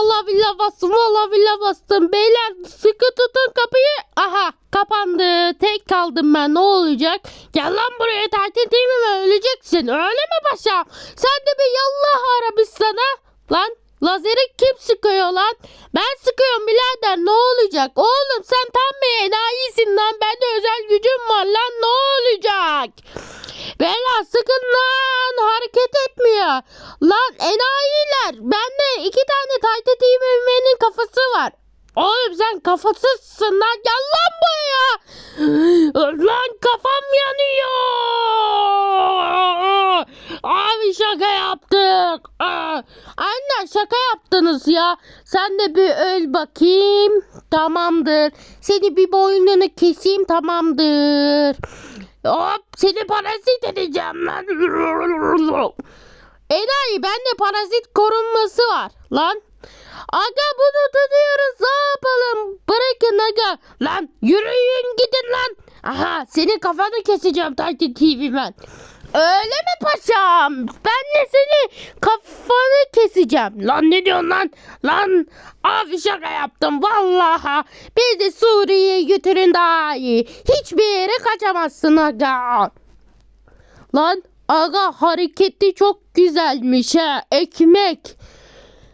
Vallahi billahi bastım. Vallahi billahi bastım. Beyler sıkı tutun kapıyı. Aha kapandı. Tek kaldım ben. Ne olacak? Gel lan buraya tatil değil mi? Öleceksin. Öyle mi paşam? Sen de bir yallah Arabistan'a. Lan lazeri kim sıkıyor lan? Ben sıkıyorum birader. Ne olacak? Oğlum sen tam bir enayisin lan. Bende özel gücüm var lan. Ne olacak? Beyler sıkın lan Lan enayiler bende iki tane Tayta TV'nin kafası var. Oğlum sen kafasızsın lan gel lan buraya. Lan kafam yanıyor. Abi şaka yaptık. Anne şaka yaptınız ya. Sen de bir öl bakayım. Tamamdır. Seni bir boynunu keseyim tamamdır. Hop seni parazit edeceğim lan. Enayi bende parazit korunması var lan. Aga bunu tutuyoruz ne yapalım? Bırakın aga. Lan yürüyün gidin lan. Aha senin kafanı keseceğim Taytin TV ben. Öyle mi paşam? Ben de seni kafanı keseceğim. Lan ne diyorsun lan? Lan abi şaka yaptım vallahi. Bir de Suriye'ye götürün daha iyi. Hiçbir yere kaçamazsın aga. Lan aga hareketi çok güzelmiş ha. Ekmek.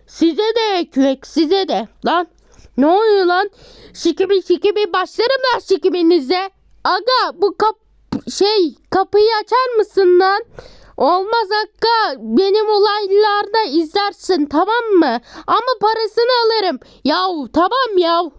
Size de ekmek size de. Lan ne oluyor lan? Şikimi şikimi başlarım lan şikiminize. Aga bu kap şey kapıyı açar mısın lan? Olmaz Akka benim olaylarda izlersin tamam mı? Ama parasını alırım. Yahu tamam yav.